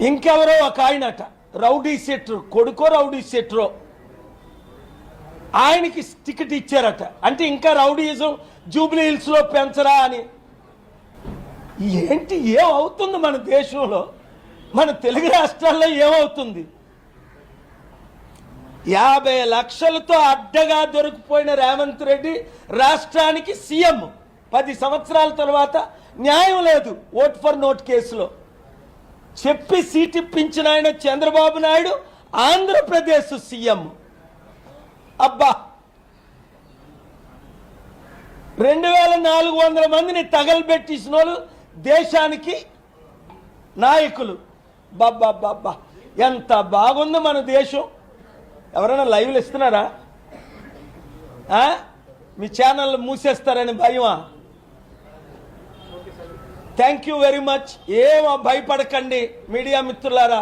ఇంకెవరో ఒక ఆయనట. రౌడీ సెట్రు. కొడుకో రౌడీ సెట్రో. ఆయనకి టికెట్ ఇచ్చారట. అంటే ఇంకా రౌడీయిజం జూబ్లీ హిల్స్లో పెంచరా అని. ఏంటి ఏమవుతుంది మన దేశంలో? మన తెలుగు రాష్ట్రాల్లో ఏమవుతుంది? యాభై లక్షలతో అడ్డగా దొరికిపోయిన రేవంత్ రెడ్డి రాష్ట్రానికి సీఎం. పది సంవత్సరాల తర్వాత న్యాయం లేదు ఓట్ ఫర్ నోట్ కేసులో. చెప్పి సీట్ ఇప్పించిన ఆయన చంద్రబాబు నాయుడు ఆంధ్రప్రదేశ్ సీఎం. అబ్బా! రెండు వేల నాలుగు వందల మందిని తగలబెట్టిసిన వాళ్ళు దేశానికి నాయకులు. బాబ్బా ఎంత బాగుంది మన దేశం. ఎవరైనా లైవ్లు ఇస్తున్నారా? మీ ఛానల్ మూసేస్తారని భయమా? థ్యాంక్ యూ వెరీ మచ్ ఏమో భయపడకండి మీడియా మిత్రులారా.